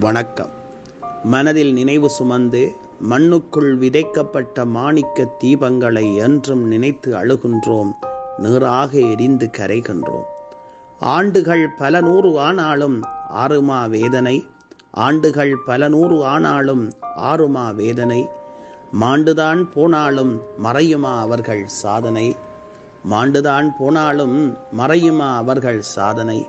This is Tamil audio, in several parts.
வணக்கம். மனதில் நினைவு சுமந்து மண்ணுக்குள் விதைக்கப்பட்ட மாணிக்க தீபங்களை என்றும் நினைத்து அழுகின்றோம். நீராக எரிந்து கரைகின்றோம். ஆண்டுகள் பல நூறு ஆனாலும் ஆறுமா வேதனை. ஆண்டுகள் பல நூறு ஆனாலும் ஆறுமா வேதனை. மாண்டுதான் போனாலும் மறையுமா அவர்கள் சாதனை. மாண்டுதான் போனாலும் மறையுமா அவர்கள் சாதனை.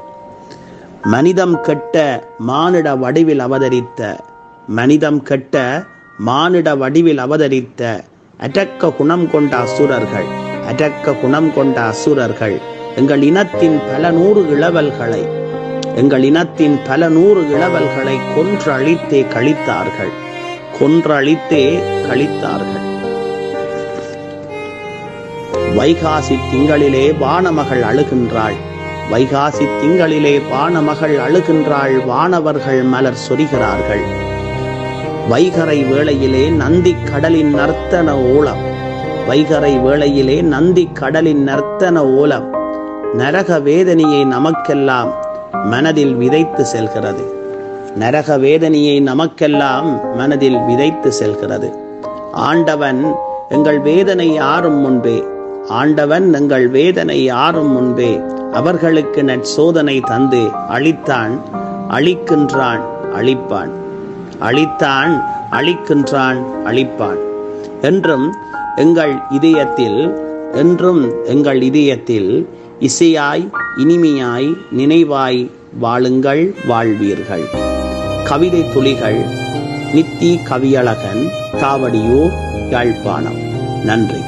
மனிதம் கெட்ட மானிட வடிவில் அவதரித்த மனிதம் கெட்ட மானிட வடிவில் அவதரித்த அடக்க குணம் கொண்ட அசுரர்கள் அடக்க குணம் கொண்ட அசுரர்கள் எங்கள் இனத்தின் பல நூறு இளவல்களை எங்கள் இனத்தின் பல நூறு இளவல்களை கொன்றழித்தே கழித்தார்கள் கொன்றழித்தே கழித்தார்கள். வைகாசி திங்களிலே வானமகள் அழுகின்றாள். வைகாசி திங்களிலே வானமகள் அழுகின்றாள் வானவர்கள் மலர் சொரிகிறார்கள். வைகரை வேளையிலே நந்தி கடலின் நர்த்தன ஓலம். வைகரை வேளையிலே நந்தி கடலின் நர்த்தன ஓலம். நரக வேதனையை நமக்கெல்லாம் மனதில் விதைத்து செல்கிறது. நரக வேதனையை நமக்கெல்லாம் மனதில் விதைத்து செல்கிறது. ஆண்டவன் எங்கள் வேதனை ஆறும் முன்பே ஆண்டவன் எங்கள் வேதனை ஆறும் முன்பே அவர்களுக்கு நற்சோதனை தந்து அழித்தான் அழிக்கின்றான் அழிப்பான் அழித்தான் அழிக்கின்றான் அழிப்பான் என்றும் எங்கள் இதயத்தில் என்றும் எங்கள் இதயத்தில் இசையாய் இனிமையாய் நினைவாய் வாழுங்கள் வாழ்வீர்கள். கவிதை துளிகள் நித்தி கவியழகன் காவடியூர் யாழ்ப்பாணம். நன்றி.